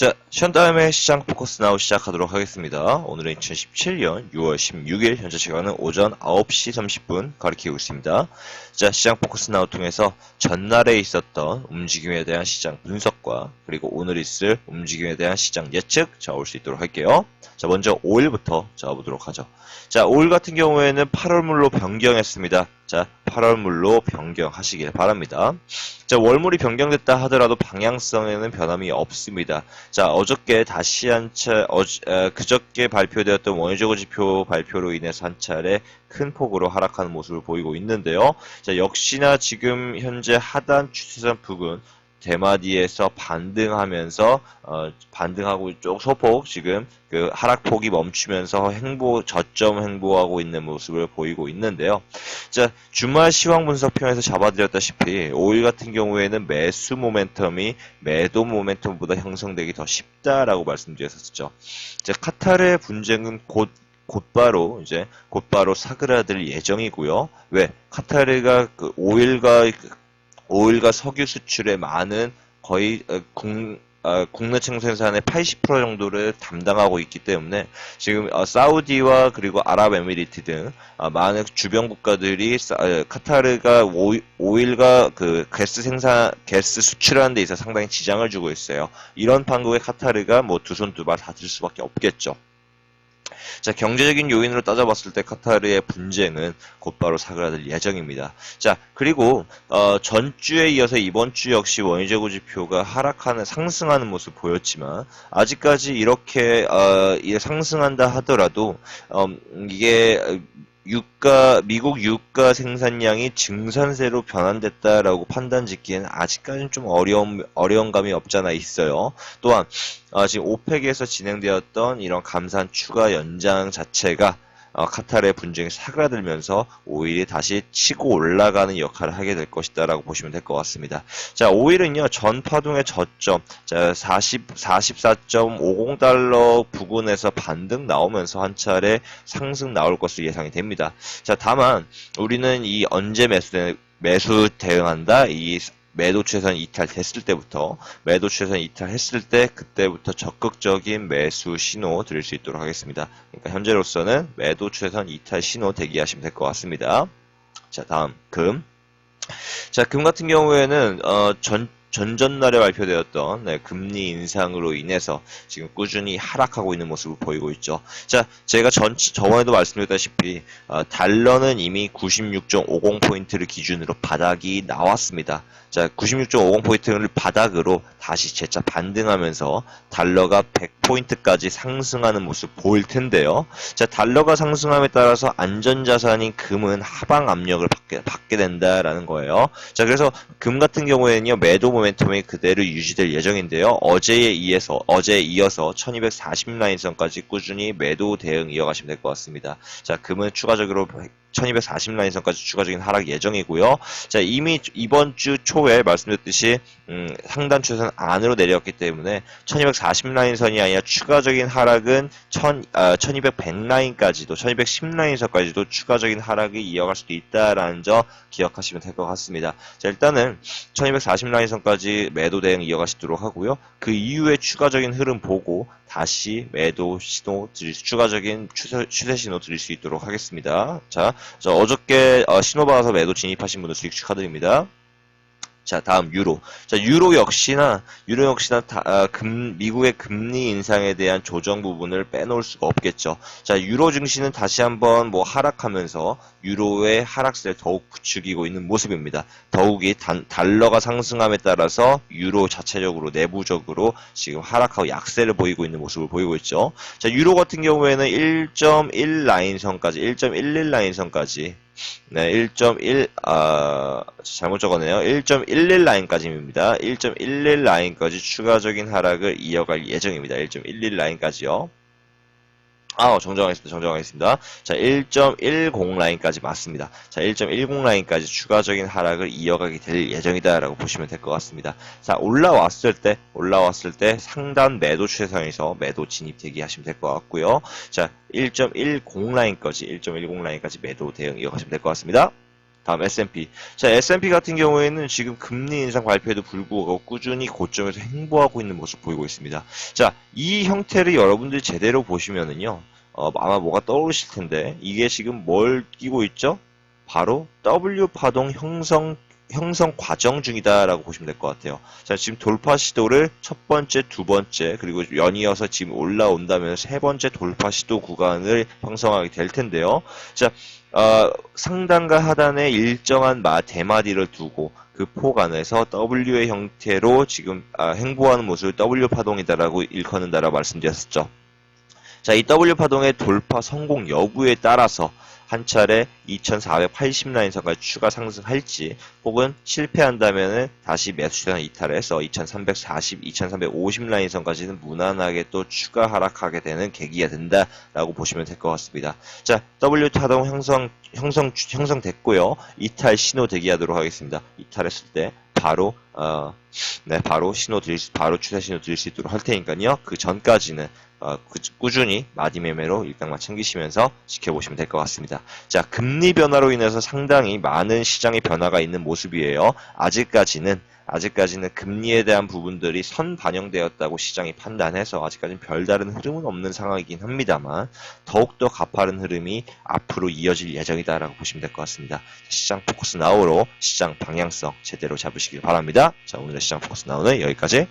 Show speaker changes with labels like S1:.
S1: 자, 션다음의 시장 포커스 나우 시작하도록 하겠습니다. 오늘은 2017년 6월 16일 현재 시간은 오전 9시 30분 가리키고 있습니다. 자, 시장 포커스 나우 통해서 전날에 있었던 움직임에 대한 시장 분석과 그리고 오늘 있을 움직임에 대한 시장 예측 잡을 수 있도록 할게요. 자, 먼저 5일부터 잡아보도록 하죠. 자, 5일 같은 경우에는 8월물로 변경했습니다. 자, 8월물로 변경하시길 바랍니다. 자, 월물이 변경됐다 하더라도 방향성에는 변함이 없습니다. 자, 어저께 다시 한 차, 어, 그저께 발표되었던 원유저고 지표 발표로 인해서 한 차례 큰 폭으로 하락하는 모습을 보이고 있는데요. 자, 역시나 지금 현재 하단 추세선 부근 대마디에서 반등하면서 어, 반등하고 쪽 소폭 지금 그 하락폭이 멈추면서 행보 저점 행보하고 있는 모습을 보이고 있는데요. 자 주말 시황 분석편에서 잡아드렸다시피 5일 같은 경우에는 매수 모멘텀이 매도 모멘텀보다 형성되기 더 쉽다라고 말씀드렸었죠. 자 카타르의 분쟁은 곧 곧바로 이제 곧바로 사그라들 예정이고요. 왜 카타르가 그 오일과 오일과 석유 수출에 많은 거의 어, 국, 어, 국내 생산의 80% 정도를 담당하고 있기 때문에 지금 어, 사우디와 그리고 아랍에미리트 등 어, 많은 주변 국가들이 사, 어, 카타르가 오일, 오일과 그 가스 생산 가스 수출하는 데 있어 서 상당히 지장을 주고 있어요. 이런 판국에 카타르가 뭐 두 손 두 발 다 들 수밖에 없겠죠. 자, 경제적인 요인으로 따져봤을 때 카타르의 분쟁은 곧바로 사그라들 예정입니다. 자, 그리고 어, 전주에 이어서 이번 주 역시 원유재고 지표가 하락하는 상승하는 모습 보였지만 아직까지 이렇게 어, 상승한다 하더라도 어, 이게 유가 미국 유가 생산량이 증산세로 변환됐다라고 판단 짓기에는 아직까지는 좀 어려움 어려운 감이 없잖아 있어요. 또한 어, 지금 오펙에서 진행되었던 이런 감산 추가 연장 자체가 어, 카타르의 분쟁이 사그라들면서 오일이 다시 치고 올라가는 역할을 하게 될 것이다라고 보시면 될 것 같습니다. 자, 오일은요 전 파동의 저점 자 40, 44.50달러 부근에서 반등 나오면서 한 차례 상승 나올 것으로 예상이 됩니다. 자, 다만 우리는 이 언제 매수 매수 대응한다 이 매도 추세선 이탈됐을 때부터 매도 추세선 이탈했을 때 그때부터 적극적인 매수 신호 드릴 수 있도록 하겠습니다. 그러니까 현재로서는 매도 추세선 이탈 신호 대기하시면 될 것 같습니다. 자 다음 금. 자 금 같은 경우에는 어, 전 전전날에 발표되었던 네, 금리 인상으로 인해서 지금 꾸준히 하락하고 있는 모습을 보이고 있죠. 자, 제가 전, 저번에도 말씀드렸다시피 어, 달러는 이미 96.50포인트를 기준으로 바닥이 나왔습니다. 자, 96.50포인트를 바닥으로 다시 재차 반등하면서 달러가 100포인트까지 상승하는 모습 보일 텐데요. 자, 달러가 상승함에 따라서 안전자산인 금은 하방 압력을 받게, 받게 된다라는 거예요. 자, 그래서 금 같은 경우에는요, 매도 모멘텀이 그대로 유지될 예정인데요. 어제에 이어서 어제에 이어서 1240 라인선까지 꾸준히 매도 대응 이어가시면 될 것 같습니다. 자, 금은 추가적으로 1240 라인선까지 추가적인 하락 예정이고요. 자, 이미 이번 주 초에 말씀드렸듯이 음, 상단 추세선 안으로 내려왔기 때문에 1240 라인선이 아니라 추가적인 하락은 1000, 아, 1200 라인까지도 1210 라인선까지도 추가적인 하락이 이어갈 수도 있다라는 점 기억하시면 될 것 같습니다. 자, 일단은 1240 라인선까지 매도 대응 이어가시도록 하고요. 그 이후에 추가적인 흐름 보고 다시 매도 신호 드릴 수, 추가적인 추세, 추세 신호 드릴 수 있도록 하겠습니다. 자, 자, 어저께 어, 신호 받아서 매도 진입하신 분들 수익 축하드립니다. 자, 다음 유로. 자, 유로 역시나 유로 역시나 다, 아, 금, 미국의 금리 인상에 대한 조정 부분을 빼놓을 수가 없겠죠. 자, 유로 증시는 다시 한번 뭐 하락하면서 유로의 하락세를 더욱 부추기고 있는 모습입니다. 더욱이 단, 달러가 상승함에 따라서 유로 자체적으로 내부적으로 지금 하락하고 약세를 보이고 있는 모습을 보이고 있죠. 자, 유로 같은 경우에는 1.1 라인선까지, 1.11 라인선까지 네, 1.1, 아, 잘못 적었네요. 1.11 라인까지입니다. 1.11 라인까지 추가적인 하락을 이어갈 예정입니다. 1.11 라인까지요. 아, 정정하겠습니다. 정정하겠습니다. 자, 1.10 라인까지 맞습니다. 자, 1.10 라인까지 추가적인 하락을 이어가게 될 예정이다라고 보시면 될 것 같습니다. 자, 올라왔을 때, 올라왔을 때 상단 매도 추세선에서 매도 진입 대기하시면 될 것 같고요. 자, 1.10 라인까지, 1.10 라인까지 매도 대응 이어가시면 될 것 같습니다. 다음 S&P. 자, S&P 같은 경우에는 지금 금리 인상 발표에도 불구하고 꾸준히 고점에서 행보하고 있는 모습 보이고 있습니다. 자, 이 형태를 여러분들이 제대로 보시면은요, 어, 아마 뭐가 떠오르실 텐데, 이게 지금 뭘 끼고 있죠? 바로 W 파동 형성 형성 과정 중이다라고 보시면 될 것 같아요. 자, 지금 돌파 시도를 첫 번째, 두 번째, 그리고 연이어서 지금 올라온다면 세 번째 돌파 시도 구간을 형성하게 될 텐데요. 자, 어, 상단과 하단에 일정한 마, 대마디를 두고 그 폭 안에서 W의 형태로 지금 아, 행보하는 모습을 W 파동이다라고 일컫는다라고 말씀드렸었죠. 자, 이 W 파동의 돌파 성공 여부에 따라서 한 차례 2480 라인선까지 추가 상승할지 혹은 실패한다면은 다시 매수 추산 이탈해서 2340, 2350 라인선까지는 무난하게 또 추가 하락하게 되는 계기가 된다라고 보시면 될 것 같습니다. 자, W 타동 형성 형성 형성됐고요. 이탈 신호 대기하도록 하겠습니다. 이탈했을 때 바로 어, 네, 바로 신호 드릴 수, 바로 추세 신호 드릴 수 있도록 할 테니까요. 그 전까지는 어, 그- 꾸준히 마디 매매로 일당만 챙기시면서 지켜보시면 될 것 같습니다. 자, 금리 변화로 인해서 상당히 많은 시장의 변화가 있는 모습이에요. 아직까지는 아직까지는 금리에 대한 부분들이 선 반영되었다고 시장이 판단해서 아직까지는 별다른 흐름은 없는 상황이긴 합니다만 더욱더 가파른 흐름이 앞으로 이어질 예정이다라고 보시면 될 것 같습니다. 시장 포커스 나우로 시장 방향성 제대로 잡으시길 바랍니다. 자, 오늘의 시장 포커스 나우는 여기까지